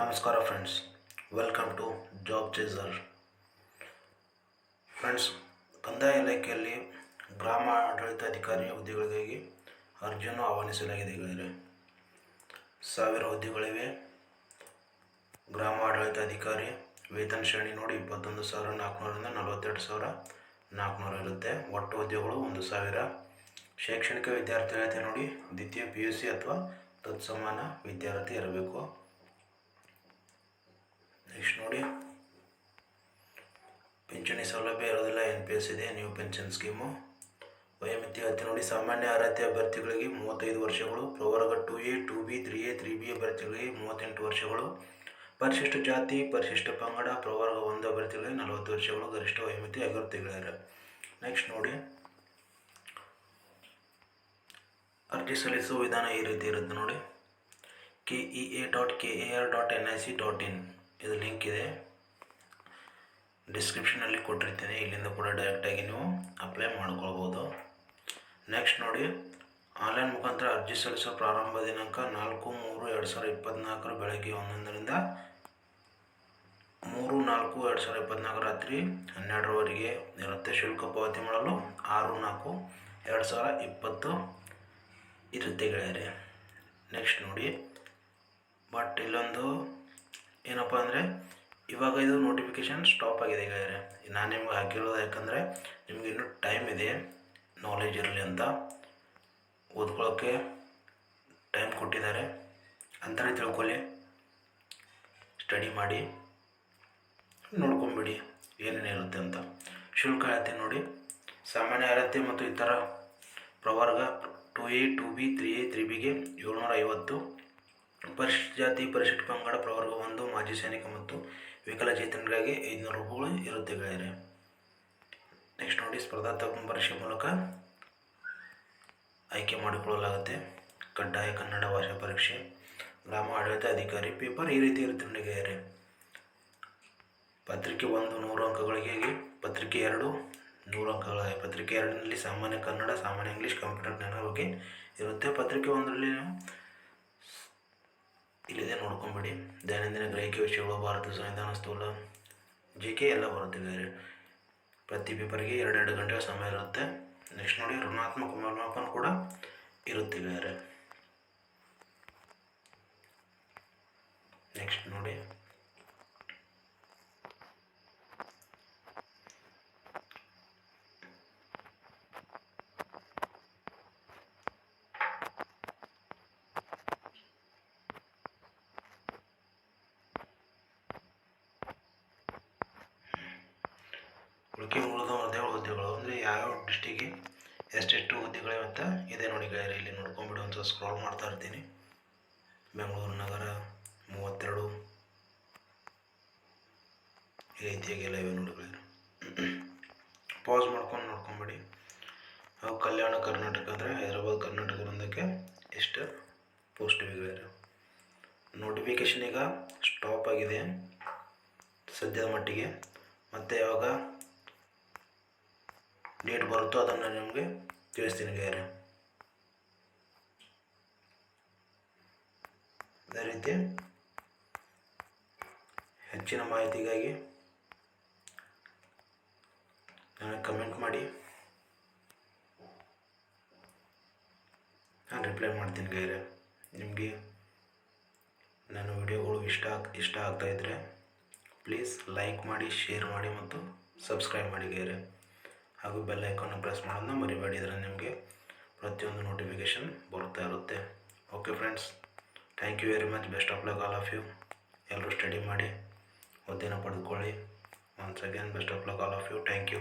ನಮಸ್ಕಾರ friends welcome to job chaser friends ಕಂದಾಯ ಇಲಾಖೆಯಲ್ಲಿ ಗ್ರಾಮ ಆಡಳಿತಾಧಿಕಾರಿ ಹುದ್ದೆಗಳಿಗಾಗಿ ಅರ್ಜಿಯನ್ನು ಆಹ್ವಾನಿಸಲಾಗಿದೆ ಹೇಳಿದರೆ ಸಾವಿರ ಹುದ್ದೆಗಳಿವೆ. ಗ್ರಾಮ ಆಡಳಿತಾಧಿಕಾರಿ ವೇತನ ಶ್ರೇಣಿ ನೋಡಿ ಇಪ್ಪತ್ತೊಂದು ಸಾವಿರ ನಾಲ್ಕುನೂರಿಂದ ನಲವತ್ತೆರಡು ಸಾವಿರ ನಾಲ್ಕುನೂರು ಇರುತ್ತೆ. ಒಟ್ಟು ಹುದ್ದೆಗಳು ಒಂದು ಸಾವಿರ. ಶೈಕ್ಷಣಿಕ ವಿದ್ಯಾರ್ಥಿ ನೋಡಿ ದ್ವಿತೀಯ ಪಿ ಯು ಸಿ ಅಥವಾ ತತ್ಸಮಾನ ವಿದ್ಯಾರ್ಥಿ ಇರಬೇಕು. ನೆಕ್ಸ್ಟ್ ನೋಡಿ. ಪಿಂಚಣಿ ಸೌಲಭ್ಯ ಇರೋದಿಲ್ಲ ಎನ್ ಪಿ ಎಸ್ ಇದೆ ನ್ಯೂ ಪೆನ್ಷನ್ ಸ್ಕೀಮು ವಯೋಮಿತಿ ಹತ್ತಿ ನೋಡಿ. ಸಾಮಾನ್ಯ ಅರ್ಹತೆ ಅಭ್ಯರ್ಥಿಗಳಿಗೆ ಮೂವತ್ತೈದು ವರ್ಷಗಳು, ಪ್ರವರ್ಗ two A two B three A three B ಅಭ್ಯರ್ಥಿಗಳಿಗೆ ಮೂವತ್ತೆಂಟು ವರ್ಷಗಳು. ಪರಿಶಿಷ್ಟ ಜಾತಿ, ಪರಿಶಿಷ್ಟ ಪಂಗಡ, ಪ್ರವರ್ಗ ಒಂದು ಅಭ್ಯರ್ಥಿಗಳಿಗೆ ನಲವತ್ತು ವರ್ಷಗಳು, ಗರಿಷ್ಠ ವಯೋಮಿತಿ ಅಭ್ಯರ್ಥಿಗಳಿದ್ದಾರೆ ನೆಕ್ಸ್ಟ್ ನೋಡಿ. ಅರ್ಜಿ ಸಲ್ಲಿಸುವ ವಿಧಾನ ಈ ರೀತಿ ಇರುತ್ತೆ ನೋಡಿ. K E A dot K A R dot N I C dot in ಇದು ಲಿಂಕ್ ಇದೆ. ಡಿಸ್ಕ್ರಿಪ್ಷನಲ್ಲಿ ಕೊಟ್ಟಿರ್ತೀನಿ. ಇಲ್ಲಿಂದ ಕೂಡ ಡೈರೆಕ್ಟಾಗಿ ನೀವು ಅಪ್ಲೈ ಮಾಡ್ಕೊಳ್ಬೋದು. ನೆಕ್ಸ್ಟ್ ನೋಡಿ ಆನ್ಲೈನ್ ಮುಖಾಂತರ ಅರ್ಜಿ ಸಲ್ಲಿಸೋ ಪ್ರಾರಂಭ ದಿನಾಂಕ ನಾಲ್ಕು ಮೂರು ಎರಡು ಸಾವಿರದ ಇಪ್ಪತ್ತ್ನಾಲ್ಕರ ಬೆಳಗ್ಗೆ ಒಂದೊಂದರಿಂದ ಮೂರು ನಾಲ್ಕು ಎರಡು ಸಾವಿರದ ಇಪ್ಪತ್ತ್ನಾಲ್ಕು ರಾತ್ರಿ ಹನ್ನೆರಡರವರೆಗೆ ಇರುತ್ತೆ. ಶುಲ್ಕ ಪಾವತಿ ಮಾಡಲು ಆರು ನಾಲ್ಕು ಎರಡು ಸಾವಿರ ಇಪ್ಪತ್ತು ಇರುತ್ತೆ ಗೆಳೆಯರೆ. ನೆಕ್ಸ್ಟ್ ನೋಡಿ ಬಟ್ ಇಲ್ಲೊಂದು ಏನಪ್ಪ ಅಂದರೆ ಇವಾಗ ಇದು ನೋಟಿಫಿಕೇಷನ್ ಸ್ಟಾಪ್ ಆಗಿದೆ ಈಗ ನಾನು ನಿಮ್ಗೆ ಹಾಕಿರೋದು ಯಾಕಂದರೆ ನಿಮ್ಗೆ ಇನ್ನೂ ಟೈಮ್ ಇದೆ ನಾಲೆಜ್ ಇರಲಿ ಅಂತ. ಓದ್ಕೊಳ್ಳೋಕ್ಕೆ ಟೈಮ್ ಕೊಟ್ಟಿದ್ದಾರೆ. ಅಂತಲೇ ತಿಳ್ಕೊಳ್ಳಿ. ಸ್ಟಡಿ ಮಾಡಿ. ನೋಡ್ಕೊಂಬಿಡಿ. ಏನೇನಿರುತ್ತೆ ಅಂತ. ಶುಲ್ಕ ಅಳತೆ ನೋಡಿ. ಸಾಮಾನ್ಯ ಅಳತೆ ಮತ್ತು ಇತರ ಪ್ರವರ್ಗ two A two B three A three ಬಿಗೆ ಏಳ್ನೂರ ಐವತ್ತು ಪರಿಶಿಷ್ಟ ಜಾತಿ ಪರಿಶಿಷ್ಟ ಪಂಗಡ ಪ್ರವರ್ಗ ಒಂದು, ಮಾಜಿ ಸೈನಿಕ ಮತ್ತು ವಿಕಲಚೇತನರಿಗಾಗಿ ಐದುನೂರು ರೂಪಾಯಿಗಳು ಇರುತ್ತೆ ಗೆಳೆಯರೆ. ನೆಕ್ಸ್ಟ್ ನೋಡಿ, ಸ್ಪರ್ಧಾತ್ಮಕ ಪರೀಕ್ಷೆ ಮೂಲಕ ಆಯ್ಕೆ ಮಾಡಿಕೊಳ್ಳಲಾಗುತ್ತೆ. ಕಡ್ಡಾಯ ಕನ್ನಡ ಭಾಷಾ ಪರೀಕ್ಷೆ, ಗ್ರಾಮ ಆಡಳಿತ ಅಧಿಕಾರಿ ಪೇಪರ್ ಈ ರೀತಿ ಇರುತ್ತೆ ನೋಡಿ ಗೆಳೆಯರೆ. ಪತ್ರಿಕೆ ಒಂದು, ನೂರು ಅಂಕಗಳಿಗೆ ಪತ್ರಿಕೆ ಎರಡು, ನೂರು ಅಂಕಗಳ ಪತ್ರಿಕೆ ಎರಡರಲ್ಲಿ ಸಾಮಾನ್ಯ ಕನ್ನಡ, ಸಾಮಾನ್ಯ ಇಂಗ್ಲೀಷ್, ಕಂಪ್ಯೂಟರ್ ಜ್ಞಾನ ಬಗ್ಗೆ ಇರುತ್ತೆ. ಪತ್ರಿಕೆ ಒಂದರಲ್ಲಿ ಇಲ್ಲಿದೆ ನೋಡ್ಕೊಂಬಿಡಿ. ದೈನಂದಿನ ಗ್ರಹಿಕೆ ವಿಷಯಗಳು, ಭಾರತ ಸಂವಿಧಾನ ಸ್ಥೂಲ ಜಿ ಕೆ ಎಲ್ಲ ಬರುತ್ತೆ ಬೇರೆ. ಪ್ರತಿ ಪೇಪರ್ಗೆ ಎರಡೆರಡು ಗಂಟೆ ಸಮಯ ಇರುತ್ತೆ. ನೆಕ್ಸ್ಟ್ ನೋಡಿ, ಋಣಾತ್ಮಕ ಮೌಲ್ಯಮಾಪನ ಕೂಡ ಇರುತ್ತೆ ಬೇರೆ. ನೆಕ್ಸ್ಟ್ ನೋಡಿ. ಉಳಿಕೆ ಉಳಿದ ಹುದ್ದೆಗಳು. ಅಂದರೆ ಯಾವ್ಯಾವ ಡಿಸ್ಟಿಕ್ಗೆ ಎಷ್ಟೆಷ್ಟು ಹುದ್ದೆಗಳಿವೆ ಅಂತ ಇದೆ ನೋಡಿ ಗೆಳೆಯರೆ. ಇಲ್ಲಿ ನೋಡ್ಕೊಂಬಿಡು ಅಂತ ಸ್ಕ್ರಾಲ್ ಮಾಡ್ತಾ ಇರ್ತೀನಿ. ಬೆಂಗಳೂರು ನಗರ ಮೂವತ್ತೆರಡು. ಈ ರೀತಿಯಾಗೆಲ್ಲ ಇವೆ ನೋಡಿ ಗೆಳೆಯರೆ. ಪಾಸ್ ಮಾಡ್ಕೊಂಡು ನೋಡ್ಕೊಂಬಿಡಿ. ಅವು ಕಲ್ಯಾಣ ಕರ್ನಾಟಕ ಅಂದರೆ ಹೈದರಾಬಾದ್, ಕರ್ನಾಟಕ ಬಂದಕ್ಕೆ ಎಷ್ಟು ಪೋಸ್ಟ್ ಇವೆ ನೋಟಿಫಿಕೇಶನ್ ಈಗ ಸ್ಟಾಪ್ ಆಗಿದೆ. ಸದ್ಯದ ಮಟ್ಟಿಗೆ. ಮತ್ತು ಯಾವಾಗ? ಡೇಟ್ ಬರುತ್ತೋ ಅದನ್ನು ನಿಮಗೆ ತಿಳಿಸ್ತೀನಿ ಗೆಳೆಯರೆ ಅದೇ ರೀತಿ ಹೆಚ್ಚಿನ ಮಾಹಿತಿಗಾಗಿ ನನಗೆ ಕಮೆಂಟ್ ಮಾಡಿ. ನಾನು ರಿಪ್ಲೈ ಮಾಡ್ತೀನಿ ಗೆಳೆಯರೆ ನಿಮಗೆ ನನ್ನ ವಿಡಿಯೋಗಳು ಇಷ್ಟ ಇಷ್ಟ ಆಗ್ತಾಯಿದ್ರೆ ಪ್ಲೀಸ್ ಲೈಕ್ ಮಾಡಿ ಶೇರ್ ಮಾಡಿ ಮತ್ತು ಸಬ್ಸ್ಕ್ರೈಬ್ ಮಾಡಿ ಗೆಳೆಯರೆ ಹಾಗೂ ಬೆಲ್ ಐಕಾನ್ ಪ್ರೆಸ್ ಮಾಡೋದನ್ನ ಮರಿಬೇಡಿ. ಇದರ ನಿಮಗೆ ಪ್ರತಿಯೊಂದು ನೋಟಿಫಿಕೇಷನ್ ಬರುತ್ತಾ ಇರುತ್ತೆ. Okay friends thank you very much best of luck all of you ಎಲ್ಲರೂ ಸ್ಟಡಿ ಮಾಡಿ ಹುದ್ದೆನ ಪಡೆದುಕೊಳ್ಳಿ once again best of luck all of you thank you